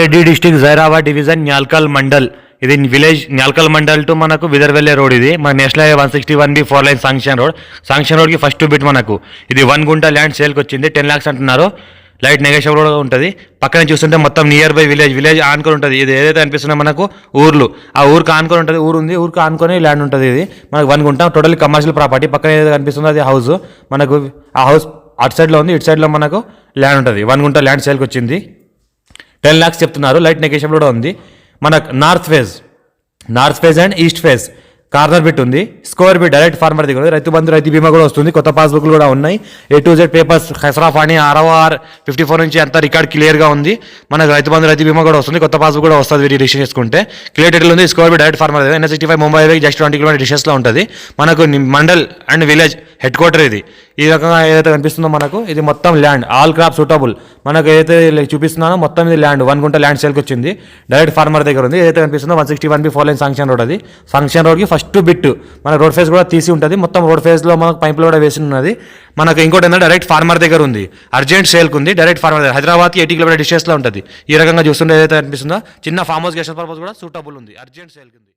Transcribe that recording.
Reddy district Zaheerabad division Nyalkal mandal. ఇది village Nyalkal mandal to మనకు విదర్వెల్లే road ఇది. మన national highway one sixty one B four lane sanction road. Sanction రోడ్కి first bit మనకు. ఇది one గుంట ల్యాండ్ సేల్కి వచ్చింది. టెన్ ల్యాక్స్ అంటున్నారు. లైట్ నెగేషన్ రోడ్ ఉంటుంది. పక్కన చూస్తుంటే మొత్తం నియర్ బై విలేజ్. విలేజ్ ఆనుకొని ఉంటుంది. ఇది ఏదైతే అనిపిస్తుందో మనకు ఊర్లు. ఆ ఊరికి ఆనుకొని ఉంటుంది. ఊరు ఉంది. ఊరికి ఆనుకొని ల్యాండ్ ఉంటుంది ఇది. మనకు వన్ గుంట. Total commercial property. పక్కన ఏదైతే కనిపిస్తుందో అది హౌస్. మనకు ఆ హౌస్ అటు సైడ్లో ఉంది. ఇటు సైడ్లో మనకు ల్యాండ్ ఉంటుంది. వన్ గుంట ల్యాండ్ సేల్కి వచ్చింది. టెన్ ల్యాక్స్ చెప్తున్నారు లైట్ నెగేషన్ కూడా ఉంది. మనకు north phase north phase and east phase. Corner bit ఉంది. స్కోర్ బిట్ డైరెక్ట్ ఫార్మర్ దగ్గర రైతు బంధు రైతు బీమా కూడా వస్తుంది. కొత్త పాస్బుక్లు కూడా ఉన్నాయి. ఏ టు జెడ్ పేపర్స్ హెసరాఫ్ అని ఆర్ఓఆర్ ఫిఫ్టీ ఫోర్ నుంచి అంత రికార్డ్ క్లియర్గా ఉంది. మనకు రైతు బంధు రైతు బీమా కూడా వస్తుంది. కొత్త పాస్బుక్ కూడా వస్తుంది వీటి రిజిస్టర్ చేసుకుంటే క్లియర్ టైటిల్ ఉంది. Score bit direct farmer N sixty five Mumbai just twenty kilometer డిస్టెన్స్లో ఉంటుంది. మనకు mandal and village head quarter ఇది. ఈ రకంగా ఏదైతే కనిపిస్తుందో మనకు ఇది మొత్తం ల్యాండ్ ఆల్ క్రాప్ సూటబుల్ మనకు ఏదైతే చూపిస్తున్నానో మొత్తం ఇది ల్యాండ్ వన్ గుంట ల్యాండ్ సేల్కి వచ్చింది. డైరెక్ట్ ఫార్మర్ దగ్గర ఉంది. ఏదైతే కనిపిస్తుందో one sixty one B four lane sanction road అది. సంక్షన్ రోడ్కి ఫస్ట్ బిట్ మన రోడ్ ఫేస్ కూడా తీసి ఉంటుంది. మొత్తం రోడ్ ఫేస్లో మనకు పైపులు కూడా వేసి ఉన్నది. మనకు ఇంకోటి ఏంటంటే డైరెక్ట్ ఫార్మర్ దగ్గర ఉంది. అర్జెంట్ సేల్కి ఉంది. డైరెక్ట్ ఫార్మర్ దగ్గర. హైదరాబాద్కి ఎయిటీ కిలోమీటర్ డిస్టెన్స్లో ఉంటుంది. ఈ రకంగా చూస్తుంటే ఏదైతే అనిపిస్తుందో చిన్న ఫార్మ్ హౌస్ గెస్ట్ పర్పస్ కూడా సూటబుల్ ఉంది. అర్జెంట్ సేల్కి ఉంది